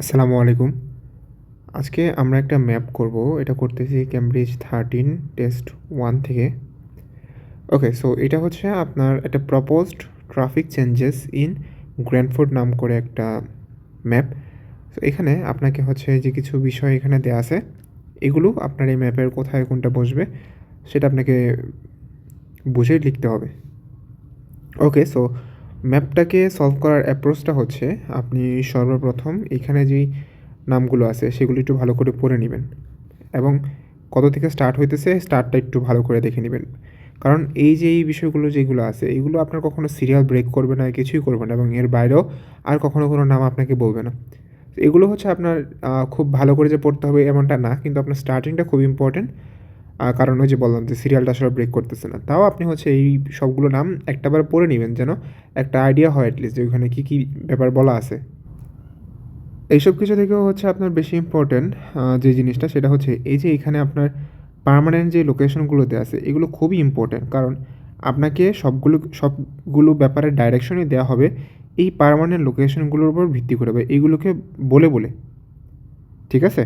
আসসালামু আলাইকুম। আজকে আমরা একটা ম্যাপ করব। এটা করতেছি ক্যামব্রিজ থার্টিন টেস্ট ওয়ান থেকে। ওকে সো এটা হচ্ছে আপনার একটা proposed traffic changes in Grandford নাম করে একটা ম্যাপ তো এখানে আপনাকে হচ্ছে যে কিছু বিষয় এখানে দেওয়া আছে। এগুলো আপনার এই ম্যাপের কোথায় কোনটা বসবে, সেটা আপনাকে বুঝে লিখতে হবে। ওকে সো ম্যাপটাকে সলভ করার অ্যাপ্রোচটা হচ্ছে আপনি সর্বপ্রথম এখানে যেই নামগুলো আছে সেগুলো একটু ভালো করে পড়ে নেবেন এবং কত থেকে স্টার্ট হইতেছে স্টার্টটা একটু ভালো করে দেখে নেবেন। কারণ এই যে এই বিষয়গুলো যেগুলো আছে, এগুলো আপনার কখনো সিরিয়াল ব্রেক করবে না, কিছুই করবে না এবং এর বাইরেও আর কখনো কোনো নাম আপনাকে বলবে না। এগুলো হচ্ছে আপনার খুব ভালো করে যে পড়তে হবে এমনটা না, কিন্তু আপনার স্টার্টিংটা খুব ইম্পর্টেন্ট কারণ ওই যে বললাম যে সিরিয়ালটা আসলে ব্রেক করতেছে না। তাও আপনি হচ্ছে এই সবগুলো নাম একটাবার পড়ে নেবেন যেন একটা আইডিয়া হয় অ্যাটলিস্ট যে ওখানে কী কী ব্যাপার বলা আছে। এইসব কিছু থেকেও হচ্ছে আপনার বেশি ইম্পর্ট্যান্ট যে জিনিসটা সেটা হচ্ছে এই যে এখানে আপনার পার্মানেন্ট যে লোকেশনগুলোতে আছে, এগুলো খুবই ইম্পর্ট্যান্ট কারণ আপনাকে সবগুলো সবগুলো ব্যাপারে ডাইরেকশনই দেওয়া হবে এই পার্মানেন্ট লোকেশনগুলোর উপর ভিত্তি করে বা এইগুলোকে বলে বলে। ঠিক আছে?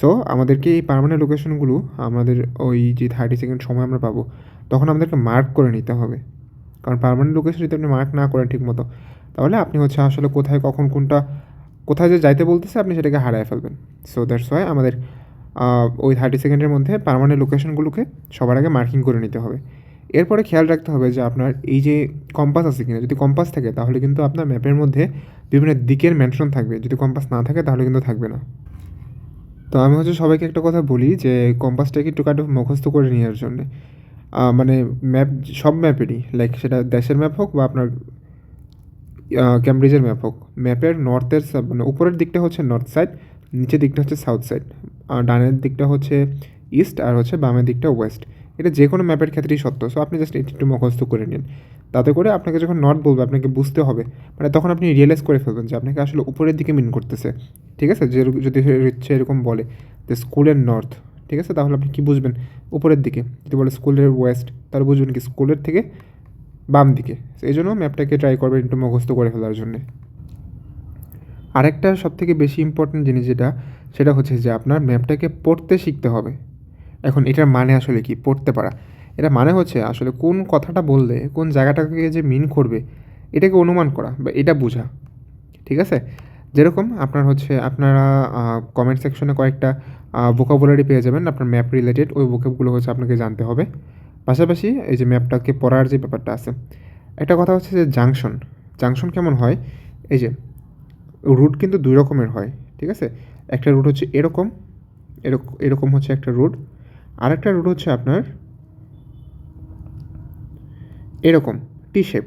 সো আমাদেরকে এই পার্মানেন্ট লোকেশনগুলো আমাদের ওই যে থার্টি সেকেন্ড সময় আমরা পাবো, তখন আমাদেরকে মার্ক করে নিতে হবে। কারণ পারমানেন্ট লোকেশন যদি আপনি মার্ক না করেন ঠিক মতো তাহলে আপনি হচ্ছে আসলে কোথায়, কখন, কোনটা, কোথায় যে যাইতে বলতেছে, আপনি সেটাকে হারায় ফেলবেন। সো দ্যাটস ওয়াই আমাদের ওই থার্টি সেকেন্ডের মধ্যে পার্মানেন্ট লোকেশনগুলোকে সবার আগে মার্কিং করে নিতে হবে। এরপরে খেয়াল রাখতে হবে যে আপনার এই যে কম্পাস আছে কিনা, যদি কম্পাস থাকে, তাহলে কিন্তু আপনার ম্যাপের মধ্যে বিভিন্ন দিকের মেনশন থাকবে। যদি কম্পাস না থাকে, তাহলে কিন্তু থাকবে না। তো আমি হচ্ছে সবাইকে একটা কথা বলি যে কম্পাসটাকে একটু কাটে মুখস্থ করে নেওয়ার জন্যে। মানে ম্যাপ সব ম্যাপেরই লাইক সেটা দেশের ম্যাপ হোক বা আপনার ক্যামব্রিজের ম্যাপ হোক ম্যাপের নর্থের মানে উপরের দিকটা হচ্ছে নর্থ সাইড নিচের দিকটা হচ্ছে সাউথ সাইড আর ডানের দিকটা হচ্ছে ইস্ট আর হচ্ছে বামের দিকটা ওয়েস্ট এটা যে কোনো ম্যাপের ক্ষেত্রেই সত্য। সো আপনি জাস্ট এটি একটু মুখস্থ করে নিন। তাতে করে আপনাকে যখন নর্থ বলবে, আপনাকে বুঝতে হবে মানে তখন আপনি রিয়েলাইজ করে ফেলবেন যে আপনাকে আসলে উপরের দিকে মিন করতেছে। ঠিক আছে? যে যদি হচ্ছে এরকম বলে যে স্কুলের নর্থ ঠিক আছে? তাহলে আপনি কী বুঝবেন? উপরের দিকে। যদি বলে স্কুলের ওয়েস্ট তাহলে বুঝবেন কি স্কুলের থেকে বাম দিকে। এই জন্য ম্যাপটাকে ট্রাই করবেন একটু মুখস্থ করে ফেলার জন্যে। আরেকটা সব থেকে বেশি ইম্পর্টেন্ট জিনিস যেটা, সেটা হচ্ছে যে আপনার ম্যাপটাকে পড়তে শিখতে হবে। এখন এটার মানে আসলে কি? পড়তে পারা। এটা মানে হচ্ছে আসলে কোন কথাটা বললে, কোন জায়গাটাকে যে মিন করবে, এটাকে অনুমান করা বা এটা বোঝা। ঠিক আছে? যেরকম আপনার হচ্ছে আপনারা কমেন্ট সেকশনে কয়েকটা ভোকাবুলারি পেয়ে যাবেন। আপনার ম্যাপ রিলেটেড ওই ভোকাবগুলো হচ্ছে আপনাকে জানতে হবে। পাশাপাশি এই যে ম্যাপটাকে পড়ার যে ব্যাপারটা আছে, একটা কথা হচ্ছে যে জাংশন জাংশন কেমন হয়? এই যে রুট কিন্তু দুই রকমের হয়। ঠিক আছে? একটা রুট হচ্ছে এরকম এরকম এরকম হচ্ছে একটা রুট আর একটা রুট হচ্ছে আপনার এরকম টি শেপ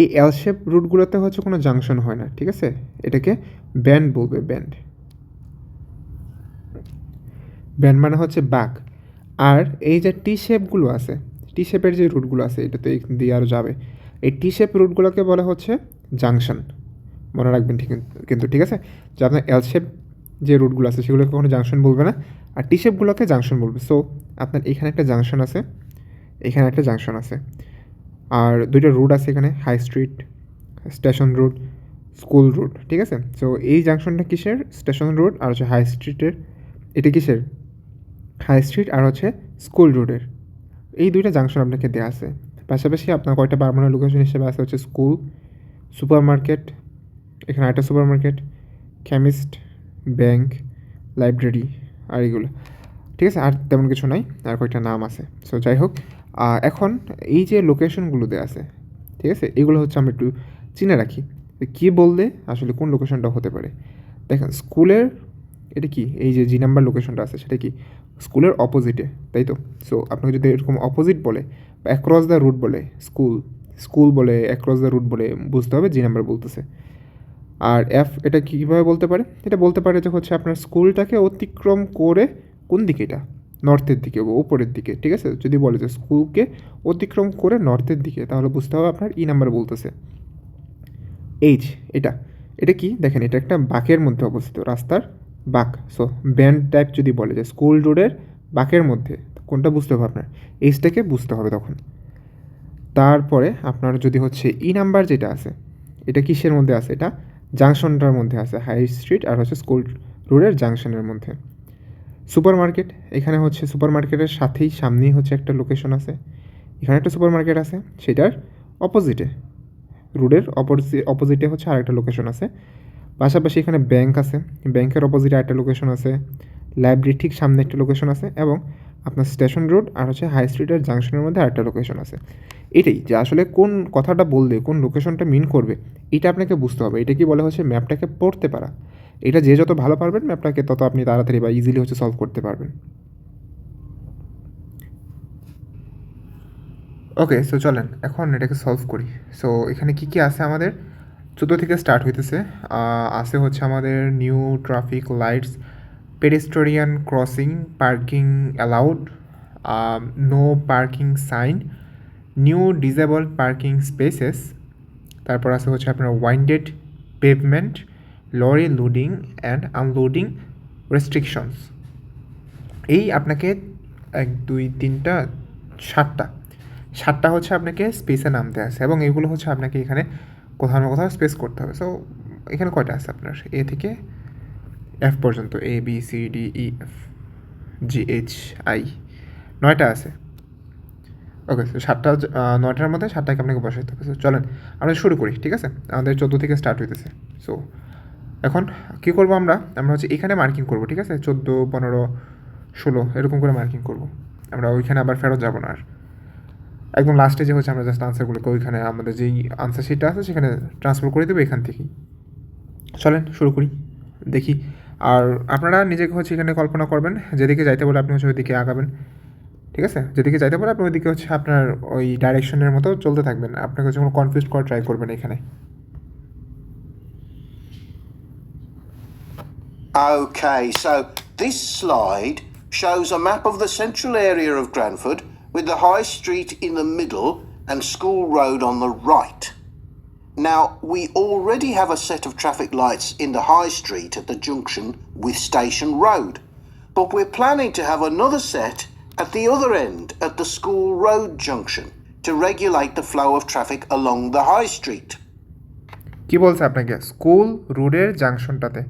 এই এল শেপ রুটগুলোতে হচ্ছে কোনো জাংশন হয় না, ঠিক আছে? এটাকে ব্যান্ড বলবে ব্যান্ড ব্যান্ড মানে হচ্ছে বাঁক আর এই যে টি শেপগুলো আছে টি শেপের যে রুটগুলো আছে, এটা তো দিয়ে আরও যাবে। এই টি শেপ রুটগুলোকে বলা হচ্ছে জাংশন মনে রাখবেন ঠিক, কিন্তু ঠিক আছে? যে আপনার এল শেপ যে রুটগুলো আছে, সেগুলোকে কখনো জাংশন বলবে না। আর টি শেপগুলোকে জাংশন বলবে। সো আপনার এখানে একটা জাংশন আছে, এখানে একটা জাংশন আছে। আর দুইটা রুট আছে এখানে high street station route school route ঠিক আছে? সো এই জাংশনটা কিসের? স্টেশন রুট আর হচ্ছে হাই স্ট্রিটের এটা কিসের? হাই স্ট্রিট আর হচ্ছে স্কুল রোডের এই দুইটা জাংশন আপনাকে দেওয়া আছে। পাশাপাশি আপনার কয়েকটা পারমানেন্ট লোকেশন হিসেবে আছে? হচ্ছে স্কুল সুপার মার্কেট এখানে আরেকটা supermarket chemist bank library আর এগুলো ঠিক আছে? আর তেমন কিছু নাই, আর কয়েকটা নাম আছে। সো যাই হোক এখন এই যে লোকেশনগুলো দেওয়া আছে, ঠিক আছে? এগুলো হচ্ছে আমরা একটু চিনে রাখি কী বললে আসলে কোন লোকেশনটা হতে পারে। দেখেন, স্কুলের, এটা কি? এই যে জি নাম্বার লোকেশনটা আছে, সেটা কি? স্কুলের অপোজিটে তাই তো? সো আপনাকে যদি এরকম অপোজিট বলে, বা অ্যাক্রস দ্য রুট বলে স্কুল স্কুল বলে অ্যাক্রস দ্য রুট বলে, বুঝতে হবে জি নাম্বার বলতেছে। আর এফ এটা কীভাবে বলতে পারে? এটা বলতে পারে যে হচ্ছে আপনার স্কুলটাকে অতিক্রম করে কোন দিকে এটা নর্থের দিকে উপরের দিকে, ঠিক আছে? যদি বলে যে স্কুলকে অতিক্রম করে নর্থের দিকে, তাহলে বুঝতে হবে আপনার ই নাম্বার বলতেছে। এইচ এটা। এটা কি? দেখেন, এটা একটা বাঁকের মধ্যে অবস্থিত, রাস্তার বাঁক। সো ব্যান্ড টাইপ যদি বলে যে স্কুল রোডের বাঁকের মধ্যে, কোনটা বুঝতে হবে আপনার? এইচটাকে বুঝতে হবে তখন। তারপরে আপনার যদি হচ্ছে ই নাম্বার যেটা আছে, এটা কিসের মধ্যে আছে? এটা জাংশনটার মধ্যে আছে হাই স্ট্রিট আর হচ্ছে স্কুল রোডের জাংশনের মধ্যে। সুপার মার্কেট এখানে হচ্ছে সুপার মার্কেটের সাথেই সামনেই হচ্ছে একটা লোকেশন আছে। এখানে একটা সুপার মার্কেট আছে, সেটার অপোজিটে রোডের অপোজি অপোজিটে হচ্ছে আরেকটা লোকেশন আছে। পাশাপাশি এখানে ব্যাংক আছে ব্যাংকের অপোজিটে আরেকটা লোকেশন আছে। লাইব্রেরি ঠিক সামনে একটা লোকেশন আছে এবং আপনার স্টেশন রোড আর হচ্ছে হাই স্ট্রিটের জাংশনের মধ্যে আরেকটা লোকেশন আছে। এটাই যে আসলে কোন কথাটা বললে, কোন লোকেশনটা মিন করবে, এটা আপনাকে বুঝতে হবে। এটা কি বলে হচ্ছে ম্যাপটাকে পড়তে পারা। এটা যে যত ভালো পারবেন ম্যাপটাকে তত আপনি তাড়াতাড়ি বা ইজিলি হচ্ছে সলভ করতে পারবেন। ওকে সো চলেন, এখন এটাকে সলভ করি। সো এখানে কি কি আছে আমাদের? চোদ্দ থেকে স্টার্ট হইতেছে। আছে হচ্ছে আমাদের new traffic lights pedestrian crossing parking allowed no parking sign new disabled parking spaces তারপর আছে হচ্ছে আপনার widened pavement lorry loading and unloading restrictions এই আপনাকে এক, দুই, তিনটা, সাতটা সাতটা হচ্ছে আপনাকে স্পেসে নামতে আছে এবং এগুলো হচ্ছে আপনাকে এখানে কোথাও না কোথাও স্পেস করতে হবে। সো এখানে কয়টা আছে আপনার? এ থেকে এফ পর্যন্ত A B C D E F G H I নয়টা আছে। ওকে তো সাতটা নয়টার মধ্যে সাতটাকে আপনাকে বসাইতে হবে। চলেন, আমরা শুরু করি, ঠিক আছে? আমাদের চোদ্দ থেকে স্টার্ট হইতেছে। সো এখন কী করব আমরা? আমরা হচ্ছে এখানে মার্কিং করব, ঠিক আছে? চোদ্দ, পনেরো, ষোলো, এরকম করে মার্কিং করব। আমরা ওইখানে আবার ফেরত যাব না আর। একদম লাস্টে যে হচ্ছে আমরা জাস্ট আনসারগুলোকে ওইখানে আমাদের যেই আনসার শিটটা আছে, সেখানে ট্রান্সফার করে দেবো এখান থেকেই। চলেন, শুরু করি, দেখি। আর আপনারা নিজেকে হচ্ছে এখানে কল্পনা করবেন যেদিকে যাইতে বলে আপনি হচ্ছে ওইদিকে আগাবেন ঠিক আছে? যেদিকে যাইতে বলে আপনি ওইদিকে হচ্ছে আপনার ওই ডাইরেকশনের মতো চলতে থাকবেন। আপনাকে হচ্ছে কোনো কনফিউজ করা ট্রাই করবেন এখানে। Okay, so this slide shows a map of the central area of Granford with the High Street in the middle and School Road on the right. Now, we already have a set of traffic lights in the High Street at the junction with Station Road, but we're planning to have another set at the other end at the School Road junction to regulate the flow of traffic along the High Street. কি বলছে আপনাকে school রোডের জাংশনটাতে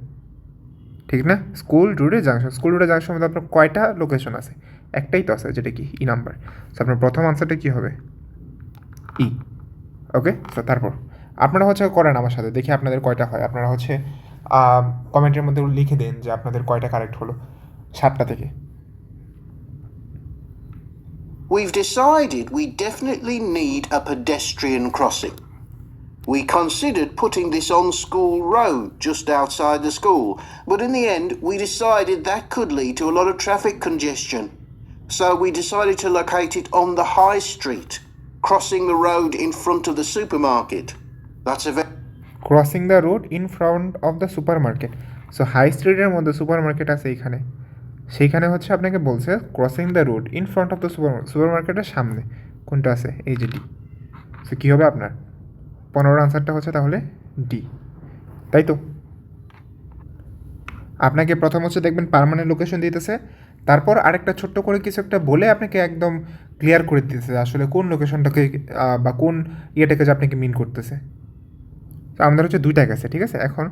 ঠিক না school রোডের junction school রোডের junction মধ্যে আপনার কয়টা লোকেশন আছে একটাই তো আছে যেটা কি ই নাম্বার সো আপনার প্রথম আনসারটা কী হবে ই ওকে তারপর আপনারা হচ্ছে করেন আমার সাথে দেখি আপনাদের কয়টা হয় আপনারা হচ্ছে কমেন্টের মধ্যে লিখে দেন যে আপনাদের কয়টা কারেক্ট হলো সাতটা থেকে We've decided we definitely need a pedestrian crossing. We considered putting this on School Road, just outside the school, but in the end, we decided that could lead to a lot of traffic congestion. So we decided to locate it on the High Street, crossing the road in front of the supermarket. That's a very crossing the road in front of the supermarket so high স্ট্রিটের মধ্যে super market আছে এইখানে। সেইখানে হচ্ছে আপনাকে বলছে crossing the road in front of the super super মার্কেটের সামনে। কোনটা আছে? এই যে ডি সো কী হবে আপনার? পনেরোর আনসারটা হচ্ছে তাহলে ডি তাই তো? আপনাকে প্রথম হচ্ছে দেখবেন পারমানেন্ট লোকেশন দিতেছে। তারপর আরেকটা ছোট্ট করে কিছু একটা বলে আপনাকে একদম ক্লিয়ার করে দিতেছে আসলে কোন লোকেশনটাকে বা কোন ইয়েটাকে যে আপনাকে মিন করতেছে। আমাদের হচ্ছে দুইটা গেছে ঠিক আছে এখন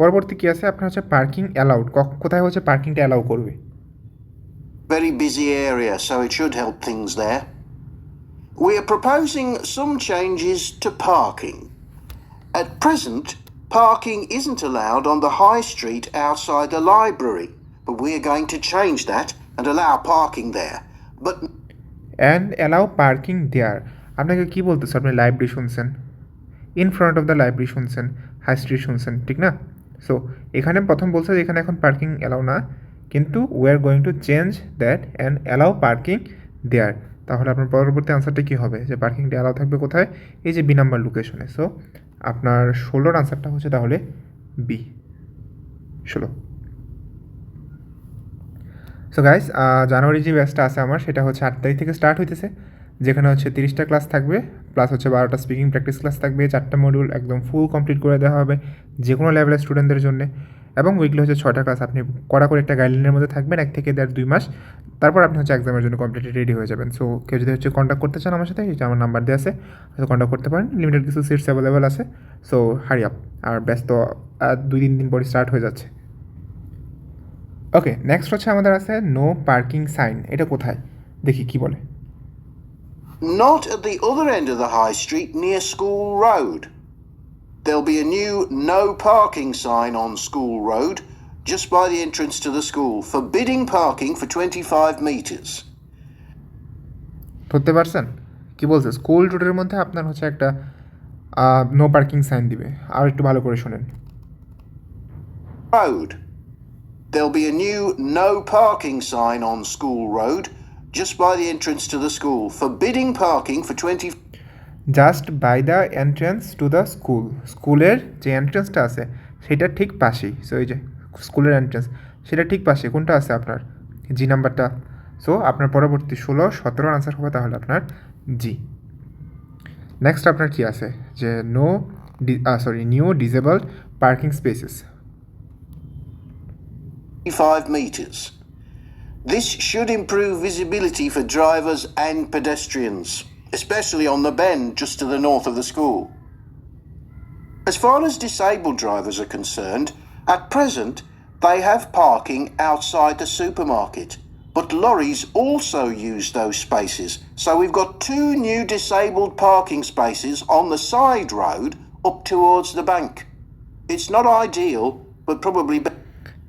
পরবর্তী কী আছে আপনার হচ্ছে পার্কিং অ্যালাউড কোথায় হচ্ছে পার্কিংটা অ্যালাউ করবে very busy area, so it should help things there. We are proposing some changes to parking. At present, parking isn't allowed on the high street outside the library, but we are going to change that and allow parking there. But and allow parking there আপনাকে কী বলতেছে আপনি library শুনছেন in front of the library শুনছেন high street শুনছেন, ঠিক না? So এখানে প্রথম বলছে যে এখানে এখন পার্কিং অ্যালাউ না, কিন্তু we are going to change that and allow parking there তাহলে আপনার পরবর্তী আনসারটা কী হবে? যে পার্কিংটা অ্যালাউ থাকবে কোথায়? এই যে বি নাম্বার লোকেশনে সো আপনার ষোলোর আনসারটা হচ্ছে তাহলে বি ষোলো। সো গাইস জানুয়ারি যে ব্যাচটা আছে আমার, সেটা হচ্ছে আট তারিখ থেকে স্টার্ট হইতেছে। যেখানে হচ্ছে তিরিশটা ক্লাস থাকবে প্লাস হচ্ছে বারোটা স্পিকিং প্র্যাকটিস ক্লাস থাকবে, চারটা মডিউল একদম ফুল কমপ্লিট করে দেওয়া হবে যে কোনো লেভেলের স্টুডেন্টদের জন্য। এবং উইকলি হচ্ছে ছটা ক্লাস আপনি কড়া করে একটা গাইডলাইনের মধ্যে থাকবেন, এক থেকে দেড় দুই মাস। তারপর আপনি হচ্ছে এক্সামের জন্য কমপ্লিটলি রেডি হয়ে যাবেন। সো কেউ যদি হচ্ছে কন্ট্যাক্ট করতে চান আমার সাথে আমার নাম্বার দেওয়া আছে, হয়তো কন্ট্যাক্ট করতে পারেন। লিমিটেড কিছু সিটস অ্যাভেলেবেল আছে। সো হারি আপ আর ব্যস্ত দুই তিন দিন পরে স্টার্ট হয়ে যাচ্ছে। ওকে নেক্সট হচ্ছে আমাদের আছে নো পার্কিং সাইন এটা কোথায়? দেখি কি বলে। Not at the other end of the high street near School Road. There'll be a new no parking sign on School Road just by the entrance to the school, forbidding parking for 25 metres. ধরতে পারছেন কি বলছে school রোডের মধ্যে আপনার হচ্ছে একটা no parking sign দিবে আর একটু ভালো করে শোনেন Road. There'll be a new no parking sign on School Road just by the entrance to the school, forbidding parking for 20 just by the entrance to the school স্কুলের যে এন্ট্রেন্সটা আছে সেটা ঠিক পাশেই। সো এই যে স্কুলের এন্ট্রেন্স সেটা ঠিক পাশে কোনটা আছে আপনার? জি নাম্বারটা সো আপনার পরবর্তী ষোলো সতেরো আনসার হবে তাহলে আপনার জি নেক্সট আপনার কি আছে? যে no sorry new disabled parking spaces 25 metres. This should improve visibility for drivers and pedestrians, especially on the bend just to the north of the school. As far as disabled drivers are concerned, at present they have parking outside the supermarket, but lorries also use those spaces. So we've got two new disabled parking spaces on the side road up towards the bank. It's not ideal, but probably better.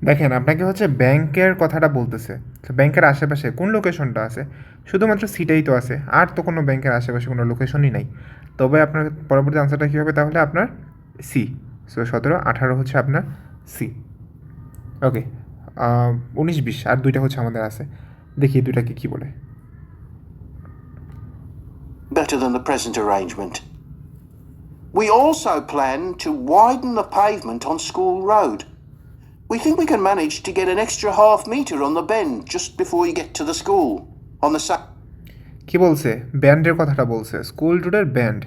দেখেন, আপনাকে হচ্ছে ব্যাংকের কথাটা বলতেছে। ব্যাংকের আশেপাশে কোন লোকেশনটা আছে? শুধুমাত্র সিটাই তো আছে। আর তো কোনো ব্যাংকের আশেপাশে কোনো লোকেশনই নাই। তবে আপনার পরবর্তী আনসারটা কী হবে তাহলে? আপনার সি সো সতেরো, আঠারো হচ্ছে আপনার সি ওকে উনিশ, বিশ, আর দুইটা হচ্ছে আমাদের আছে। দেখি দুইটাকে কী বলে। Better than the present arrangement. We also plan to widen the pavement on School Road. We think we can manage to get an extra half metre on the bend just before you get to the school, on the sa- কি বলছে? ব্যান্ডের কথাটা বলছে school রোডের band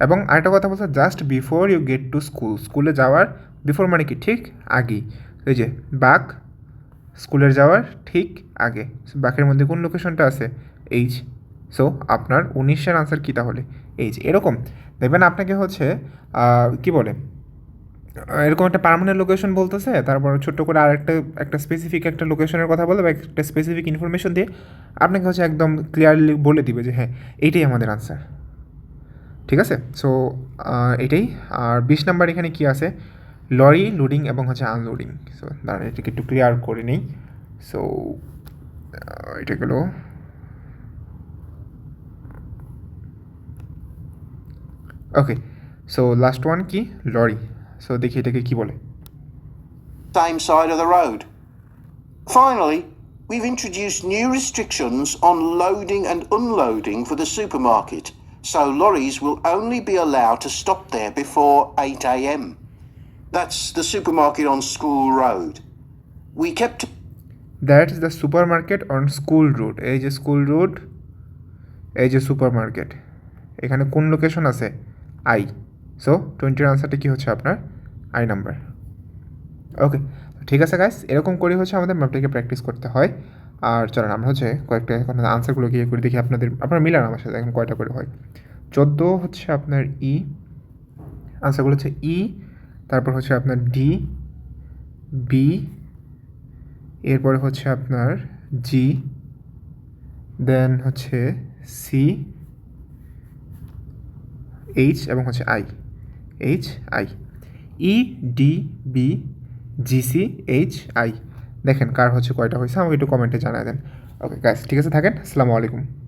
এবং আরেকটা কথা বলছে just before you get to school স্কুলে যাওয়ার বিফোর মানে কি? ঠিক আগেই। এই যে বাক স্কুলের যাওয়ার ঠিক আগে। বাকের মধ্যে কোন লোকেশনটা আছে? এইচ সো আপনার উনিশের আনসার কী তাহলে? এইচ এরকম। দেখবেন আপনাকে হচ্ছে কি বলে? এরকম একটা পার্মানেন্ট লোকেশন বলতেছে, তারপর ছোট্ট করে আরেকটা, একটা স্পেসিফিক একটা লোকেশনের কথা বলে, বা একটা স্পেসিফিক ইনফরমেশন দিয়ে আপনাকে হচ্ছে একদম ক্লিয়ারলি বলে দিবে যে হ্যাঁ এইটাই আমাদের আনসার ঠিক আছে? সো এটাই। আর বিশ নাম্বার এখানে কি আছে? লরি লোডিং এবং হচ্ছে আনলোডিং সো দাঁড়ান, এটাকে একটু ক্লিয়ার করে নিই। সো এটা গেলো। ওকে সো লাস্ট ওয়ান কি? লরি। সো দেখি এটাকে কি বলে same side of the road. Finally, we've introduced new restrictions on loading and unloading for the supermarket, so lorries will only be allowed to stop there before 8 am. That's the supermarket on School Road. We kept that is the supermarket on school road এই যে school road এই যে super market এখানে কোন location আছে I so টোয়েন্টির আনসারটা কী হচ্ছে আপনার আই নাম্বার ওকে ঠিক আছে গাইস এরকম করে হচ্ছে আমাদের ম্যাপটাকে প্র্যাকটিস করতে হয়। আর চলেন, আমরা হচ্ছে কয়েকটা এখন আনসারগুলো গিয়ে করে, দেখি আপনাদের, আপনারা মিলান আমার সাথে, এখন কয়টা করে হয়। চোদ্দ হচ্ছে আপনার ই আনসারগুলো হচ্ছে ই তারপর হচ্ছে আপনার ডি বি এরপরে হচ্ছে আপনার জি দেন হচ্ছে সি এইচ এবং হচ্ছে I H I E D B G C H I দেখেন, কার হচ্ছে, কয়টা হয়েছে? আমাকে একটু কমেন্টে জানায় দেন। ওকে গাইস ঠিক আছে থাকেন? আসসালামু আলাইকুম।